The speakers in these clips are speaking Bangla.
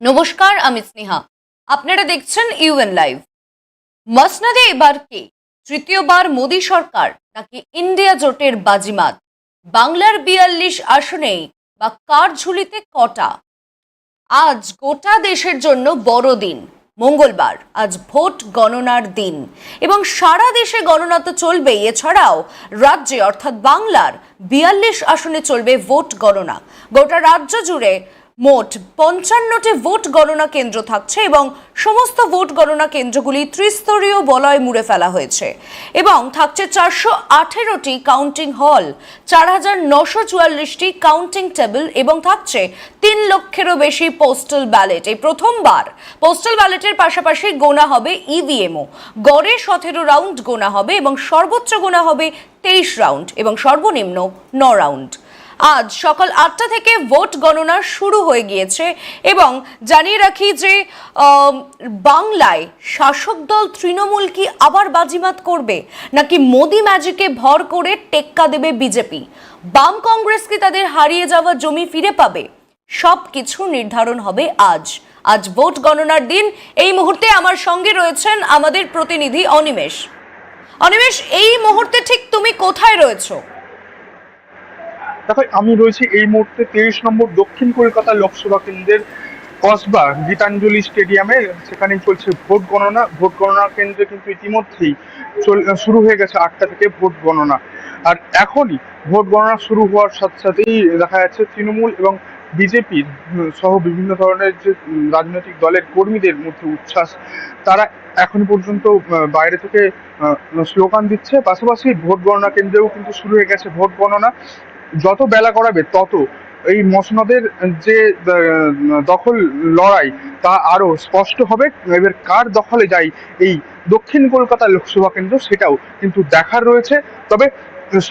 নমস্কার, আমি স্নেহা। আপনারা দেখছেন ইউএন লাইভ মসনাদে এবার কে? তৃতীয়বার মোদী সরকার নাকি ইন্ডিয়া জোটের বাজিমাত? বাংলার বিয়াল্লিশ আসনেই বা কার ঝুলিতে কটা? আজ গোটা দেশের জন্য বড় দিন। মঙ্গলবার, আজ ভোট গণনার দিন। এবং সারা দেশে গণনা তো চলবেই। এছাড়াও রাজ্যে, অর্থাৎ বাংলার বিয়াল্লিশ আসনে চলবে ভোট গণনা। গোটা রাজ্য জুড়ে মোট পঞ্চান্নটি ভোট গণনা কেন্দ্র থাকছে এবং সমস্ত ভোট গণনা কেন্দ্রগুলি ত্রিস্তরীয় বলয় মুড়ে ফেলা হয়েছে। এবং থাকছে চারশো আঠেরোটি কাউন্টিং হল চার হাজার নশো চুয়াল্লিশটি কাউন্টিং টেবিল এবং থাকছে তিন লক্ষেরও বেশি পোস্টাল ব্যালেট এই প্রথমবার পোস্টাল ব্যালেটের পাশাপাশি গোনা হবে ইভিএমও গড়ে সতেরো রাউন্ড গোনা হবে এবং সর্বোচ্চ গোনা হবে তেইশ রাউন্ড এবং সর্বনিম্ন ন রাউন্ড আজ সকাল আটটা থেকে ভোট গণনা শুরু হয়ে গিয়েছে এবং জানিয়ে রাখি যে বাংলায় শাসক দল তৃণমূল কি আবার বাজিমাত করবে? নাকি মোদি ম্যাজিকে ভর করে টেক্কা দেবে বিজেপি? বাম কংগ্রেস কি তাদের হারিয়ে যাওয়া জমি ফিরে পাবে? সব কিছু নির্ধারণ হবে আজ। আজ ভোট গণনার দিন। এই মুহূর্তে আমার সঙ্গে রয়েছেন আমাদের প্রতিনিধি অনিমেষ। অনিমেষ, এই মুহূর্তে ঠিক তুমি কোথায় রয়েছো? দেখো, আমি রয়েছি এই মুহূর্তে তেইশ নম্বর দক্ষিণ কলকাতা লোকসভা কেন্দ্রের কসবা গীতাঞ্জলি স্টেডিয়ামে। সেখানে চলছে ভোট গণনা। ভোট গণনা কেন্দ্রে কিন্তু ইতিমধ্যেই শুরু হয়ে গেছে আটটা থেকে ভোট গণনা। আর এখনই ভোট গণনা শুরু হওয়ার সাথে সাথেই দেখা যাচ্ছে তৃণমূল এবং বিজেপির সহ বিভিন্ন ধরনের যে রাজনৈতিক দলের কর্মীদের মধ্যে উচ্ছ্বাস। তারা এখন পর্যন্ত বাইরে থেকে স্লোগান দিচ্ছে। পাশাপাশি ভোট গণনা কেন্দ্রেও কিন্তু শুরু হয়ে গেছে ভোট গণনা। যত বেলা করাবে, তত এই মসনদের যে দখল লড়াই তা আরও স্পষ্ট হবে। এবার কার দখলে যায় এই দক্ষিণ কলকাতা লোকসভা কেন্দ্র সেটাও কিন্তু দেখার রয়েছে। তবে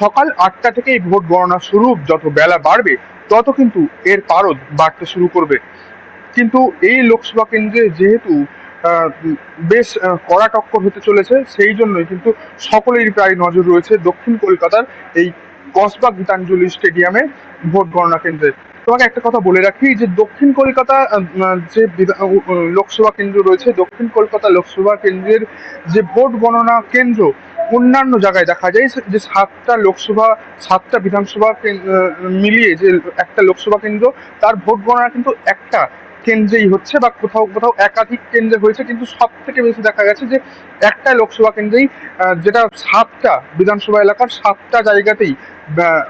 সকাল আটটা থেকে এই ভোট গণনা শুরু, যত বেলা বাড়বে, তত কিন্তু এর পারদ বাড়তে শুরু করবে। কিন্তু এই লোকসভা কেন্দ্রে যেহেতু বেশ কড়া টক্কর হতে চলেছে, সেই জন্যই কিন্তু সকলেরই প্রায় নজর রয়েছে দক্ষিণ কলকাতার এই কসবা গীতাঞ্জলি স্টেডিয়ামে ভোট গণনা কেন্দ্রে। তোমাকে একটা কথা বলে রাখি, যে দক্ষিণ কলকাতা যে লোকসভা কেন্দ্র রয়েছে, দক্ষিণ কলকাতা লোকসভা কেন্দ্রের যে ভোট গণনা কেন্দ্র, অন্যান্য জায়গায় দেখা যায় যে সাতটা লোকসভা, সাতটা বিধানসভা মিলিয়ে যে একটা লোকসভা কেন্দ্র, তার ভোট গণনা কিন্তু একটা কেন্দ্রেই হচ্ছে, বা কোথাও কোথাও একাধিক কেন্দ্রে হয়েছে, কিন্তু সব থেকে বেশি দেখা গেছে যে একটা লোকসভা কেন্দ্রেই যেটা সাতটা বিধানসভা এলাকার সাতটা জায়গাতেই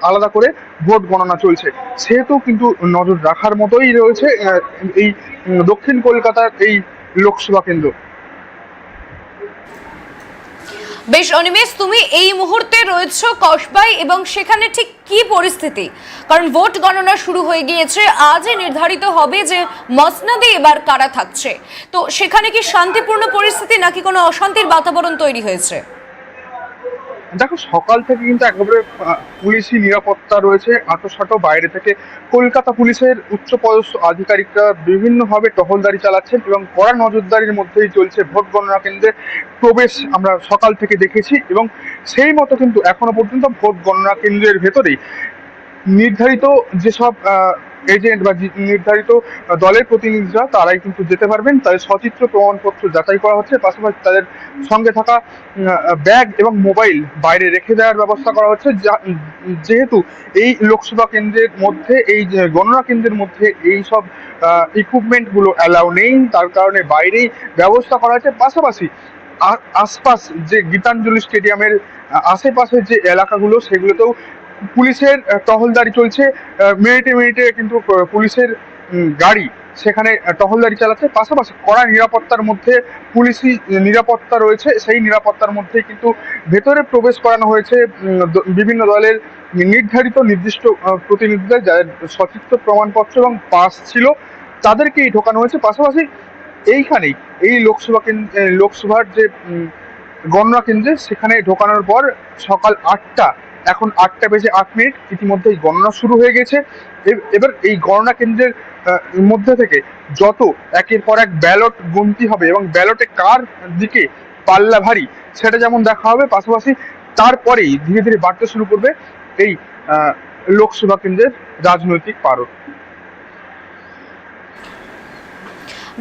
আলাদা করে ভোট গণনা চলছে। সেহেতু কিন্তু নজর রাখার মতোই রয়েছে এই দক্ষিণ কলকাতার এই লোকসভা কেন্দ্র। বেশ, অনিমেষ, তুমি এই মুহূর্তে রয়েছো কসবাই এবং সেখানে ঠিক কি পরিস্থিতি? কারণ ভোট গণনা শুরু হয়ে গিয়েছে, আজই নির্ধারিত হবে যে মসনাদে এবার কারা থাকছে। তো সেখানে কি শান্তিপূর্ণ পরিস্থিতি নাকি কোনো অশান্তির বাতাবরণ তৈরি হয়েছে? দেখো, সকাল থেকে কিন্তু একেবারে পুলিশি নিরাপত্তা রয়েছে। আটোসাটো বাইরে থেকে কলকাতা পুলিশের উচ্চপদস্থ আধিকারিকরা বিভিন্নভাবে টহলদারি চালাচ্ছেন এবং কড়া নজরদারির মধ্যেই চলছে ভোট গণনা কেন্দ্রে প্রবেশ আমরা সকাল থেকে দেখেছি এবং সেই মতো কিন্তু এখনও পর্যন্ত ভোট গণনা কেন্দ্রের ভেতরেই নির্ধারিত যেসব এজেন্ট বা নির্ধারিত দলের প্রতিনিধিরা তারাই কিন্তু যেতে পারবেন। তাদের সচিত্র প্রমাণপত্র যাচাই করা হচ্ছে। পাশাপাশি তাদের সঙ্গে থাকা ব্যাগ এবং মোবাইল বাইরে রেখে দেওয়ার ব্যবস্থা করা হচ্ছে। যেহেতু এই লোকসভা কেন্দ্রের মধ্যে, এই গণনা কেন্দ্রের মধ্যে এই সব ইকুইপমেন্টগুলো অ্যালাউ নেই, তার কারণে বাইরেই ব্যবস্থা করা হয়েছে পাশাপাশি আশপাশ যে গীতাঞ্জলি স্টেডিয়ামের আশেপাশের যে এলাকাগুলো, সেগুলোতেও পুলিশের টহলদারি চলছে। মিনিটে মিনিটে কিন্তু পুলিশের গাড়ি সেখানে টহলদারি চালাচ্ছে। পাশাপাশি কড়া নিরাপত্তার মধ্যে পুলিশি নিরাপত্তা রয়েছে। সেই নিরাপত্তার মধ্যে কিন্তু ভেতরে প্রবেশ করানো হয়েছে বিভিন্ন দলের নির্ধারিত নির্দিষ্ট প্রতিনিধিদের, যাদের সচিত্র প্রমাণপত্র এবং পাস ছিল, তাদেরকেই ঢোকানো হয়েছে। পাশাপাশি এইখানেই, এই লোকসভা কেন্দ্র লোকসভার যে গণনা কেন্দ্রে সেখানে ঢোকানোর পর সকাল আটটা এখন আটটা বেজে আট মিনিট, ইতিমধ্যেই গণনা শুরু হয়ে গেছে। এবার এই গণনা কেন্দ্রের মধ্যে থেকে যত একের পর এক ব্যালট গুনতি হবে এবং ব্যালটে কার দিকে পাল্লা ভারী, সেটা যেমন দেখা হবে পাশাপাশি তারপরেই ধীরে ধীরে বাড়তে শুরু করবে এই লোকসভা কেন্দ্রের রাজনৈতিক পারদ।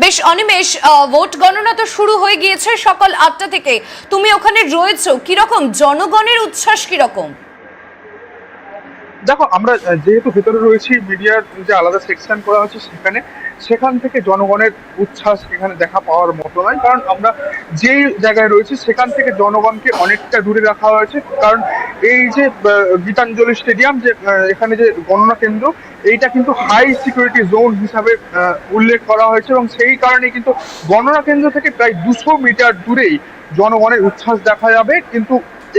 বেশ অনিমেষ ভোট গণনা তো শুরু হয়ে গিয়েছে সকাল আটটা থেকে। তুমি ওখানে রয়েছো, কীরকম? জনগণের উচ্ছ্বাস কীরকম? দেখো, আমরা যেহেতু ভেতরে রয়েছি, মিডিয়ার যে আলাদা সেকশন করা হচ্ছে সেখানে, সেখান থেকে জনগণের উচ্ছ্বাস এখানে দেখা পাওয়ার মতো নয়। কারণ আমরা যে জায়গায় রয়েছি, সেখান থেকে জনগণকে অনেকটা দূরে রাখা হয়েছে। কারণ এই যে গীতাঞ্জলি স্টেডিয়াম, যে এখানে যে গণনা কেন্দ্র, এইটা কিন্তু হাই সিকিউরিটি জোন হিসাবে উল্লেখ করা হয়েছে এবং সেই কারণে কিন্তু গণনা কেন্দ্র থেকে প্রায় দুশো মিটার দূরেই জনগণের উচ্ছ্বাস দেখা যাবে। কিন্তু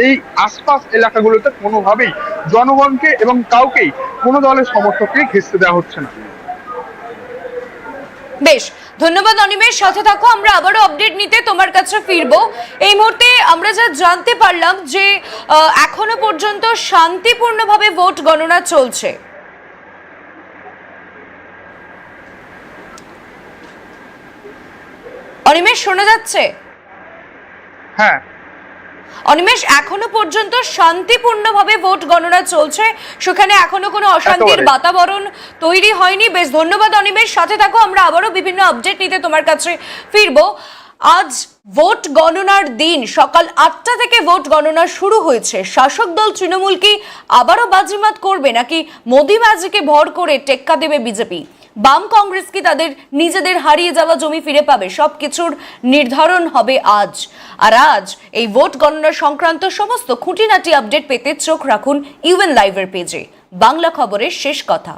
এই আশপাশ এলাকাগুলোতে কোনোভাবেই জনগণকে এবং কাউকেই কোনো দলের সমর্থককে ঘেঁচতে দেওয়া হচ্ছে না। বেশ ধন্যবাদ অনিমেষ সাথে থাকো আমরা আবারও আপডেট নিতে তোমার কাছে ফিরবো। এই মুহূর্তে আমরা যা জানতে পারলাম যে এখনও পর্যন্ত শান্তিপূর্ণভাবে ভোট গণনা চলছে। অনিমেষ শোনা যাচ্ছে? হ্যাঁ অনিমেষ এখনও পর্যন্ত শান্তিপূর্ণভাবে ভোট গণনা চলছে। সেখানে এখনও কোনো অশান্তির বাতাবরণ তৈরি হয়নি। বেশ ধন্যবাদ অনিমেষ। সাথে থাকো আমরা আবারও বিভিন্ন আপডেট নিতে তোমার কাছে ফিরবো। আজ ভোট গণনার দিন সকাল আটটা থেকে ভোট গণনা শুরু হয়েছে। শাসক দল তৃণমূল কি আবারও বাজিমাত করবে নাকি মোদি বাজিকে ভর করে টেক্কা দেবে বিজেপি? বাম কংগ্রেস কি তাদের নিজেদের হারিয়ে যাওয়া জমি ফিরে পাবে? সবকিছুর নির্ধারণ হবে আজ। আর আজ এই ভোট গণনা সংক্রান্ত সমস্ত খুঁটিনাটি আপডেট পেতে চোখ রাখুন ইউএন লাইভের পেজে। বাংলা খবরের শেষ কথা।